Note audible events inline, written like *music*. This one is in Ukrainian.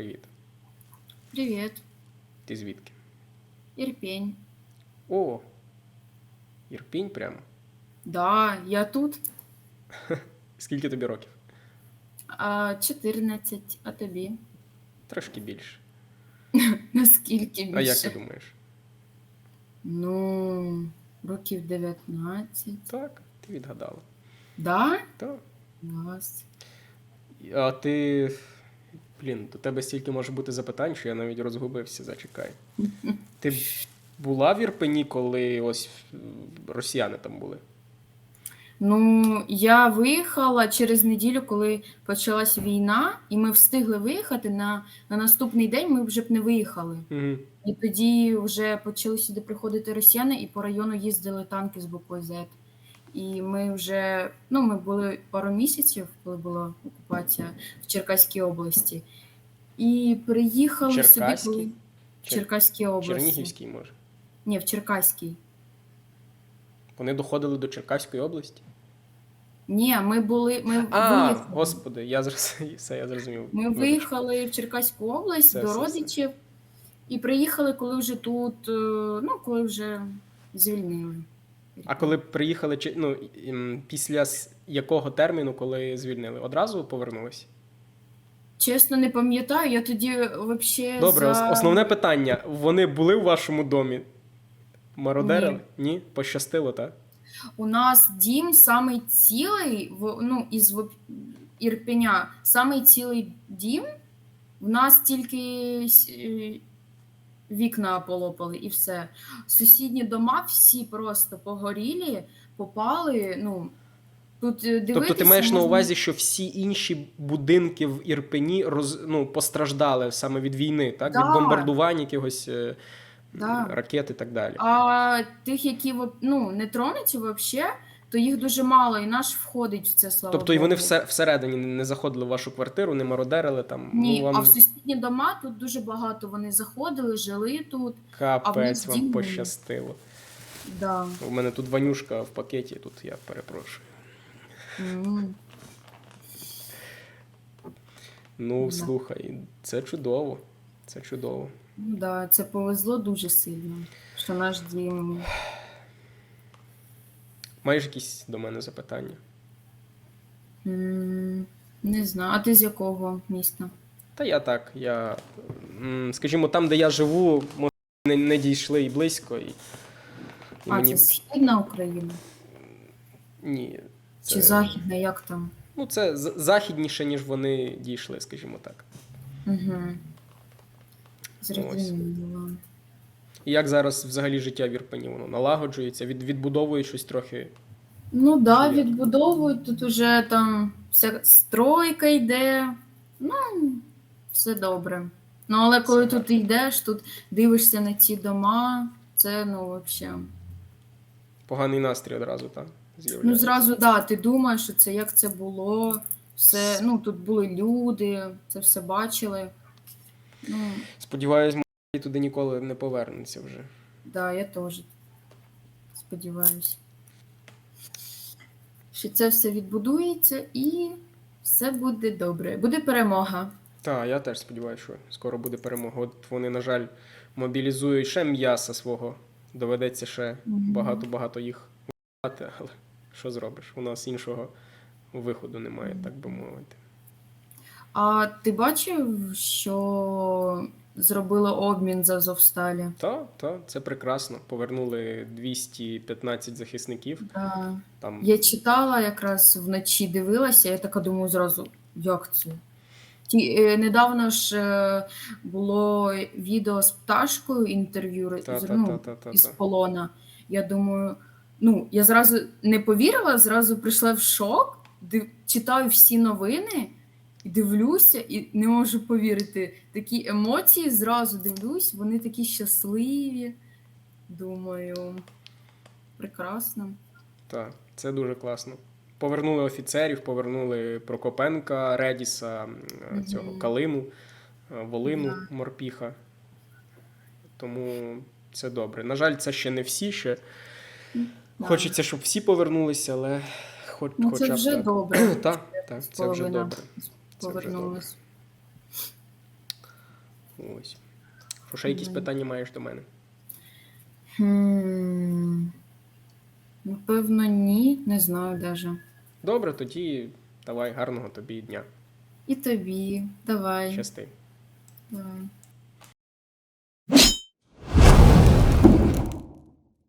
привіт. Привет, Ти звідки? Ірпень. О! Ірпінь прямо. Да, я тут. *laughs* Скільки тобі років? А, 14, а тобі? Трошки більше. *laughs* Наскільки більше? А як ти думаєш? Ну, років 19. Так, ти відгадала. Да? Так. Клас. А ти. Блін, до тебе стільки може бути запитань, що я навіть розгубився, зачекай. Ти була в Ірпені, коли ось е, росіяни там були? Ну, я виїхала через неділю, коли почалась війна, і ми встигли виїхати. На, на наступний день ми вже б не виїхали. Угу. І тоді вже почали сюди приходити росіяни, і по району їздили танки з БПЗ. І ми вже ну, ми були пару місяців, коли була окупація в Черкаській області. І приїхали сюди, Черкаській? коли в Черкаській області. Чернігівський, може. Ні, в Черкаській. Вони доходили до Черкаської області? Ні, ми були. Ми А, виїхали. господи, я зрозумів, *laughs* все, я зрозумів. Ми виїхали в Черкаську область Все, до все, все. родичів і приїхали, коли вже тут, е, ну, коли вже звільнили. А коли приїхали, чи- ну, після якого терміну, коли звільнили? Одразу повернулись? Чесно, не пам'ятаю, я тоді взагалі. Добре, за... основне питання: вони були в вашому домі? Мародерили? Ні. Пощастило, так? У нас дім самий цілий, ну, із Ірпеня, самий цілий дім. В нас тільки е, вікна полопали і все. Сусідні дома всі просто погорілі, попали. Ну, тут е, дивитися Тобто ти маєш на увазі, що всі інші будинки в Ірпені роз, ну, постраждали саме від війни, так? Да. Від бомбардувань якихось е, Да. ракет і так далі. А тих, які ну, не тронуті взагалі, то їх дуже мало, і наш входить в це слава Тобто і вони все, всередині не заходили в вашу квартиру, не мародерили там. Ні, ну, вам а в сусідні дома тут дуже багато вони заходили, жили тут. капець вам дім- пощастило. Да. У мене тут Ванюшка в пакеті, тут я перепрошую. М. Ну, Да. слухай, це чудово. Це чудово. Ну Да, це повезло дуже сильно, що наш дім. Маєш якісь до мене запитання? М, Не знаю. А ти з якого міста? Та я так, я. м, Скажімо, там, де я живу, не, не дійшли і близько, і, і А, мені. це Східна Україна? Ні. Це... Чи Західна, як там? Ну, це з- західніше, ніж вони дійшли, скажімо так. Угу. Зрозуміло. І як зараз взагалі життя в Ірпені? Воно налагоджується, від, відбудовують щось трохи. Ну да, відбудовують. Тут уже там вся стройка йде. Ну, все добре. Ну, але коли Все тут йдеш, тут дивишся на ці дома, це ну взагалі. Поганий настрій одразу там Ну, зразу, да, ти думаєш, що це як це було. Все, ну тут були люди, це все бачили. Ну, Сподіваюсь, м***і туди ніколи не повернеться вже. да, я теж сподіваюся. Що це все відбудується і все буде добре. Буде перемога. Так, я теж сподіваюся, що скоро буде перемога. От вони, на жаль, мобілізують ще м'яса свого. Доведеться ще багато-багато їх вбивати, але що зробиш? У нас іншого виходу немає, так би мовити. А ти бачив, що зробили обмін з Азовсталі? Та, та, це прекрасно. Повернули 215 захисників. Да. Там Я читала якраз вночі дивилася, я така думаю зразу, як це? Ті, е, недавно ж е, було відео з пташкою інтерв'ю та, з- та, ну, та, та, та, із та. полона. Я думаю, ну, я зразу не повірила, зразу прийшла в шок, читаю всі новини дивлюся, і не можу повірити. Такі емоції зразу дивлюсь, вони такі щасливі. Думаю, прекрасно. Так, це дуже класно. Повернули офіцерів, повернули Прокопенка, Редіса, Мгм. цього Калину, е, Волину, Да. Морпіха. Тому це добре. На жаль, це ще не всі. Ще Да. хочеться, щоб всі повернулися, але хоч, Ну, хоча це вже так. добре. *clears throat* Так, так, це вже добре. Вже Ось. Що ще якісь питання маєш до мене? Напевно, ні, не знаю даже. Добре, тоді давай гарного тобі дня. І тобі. Давай. Щасти. Давай.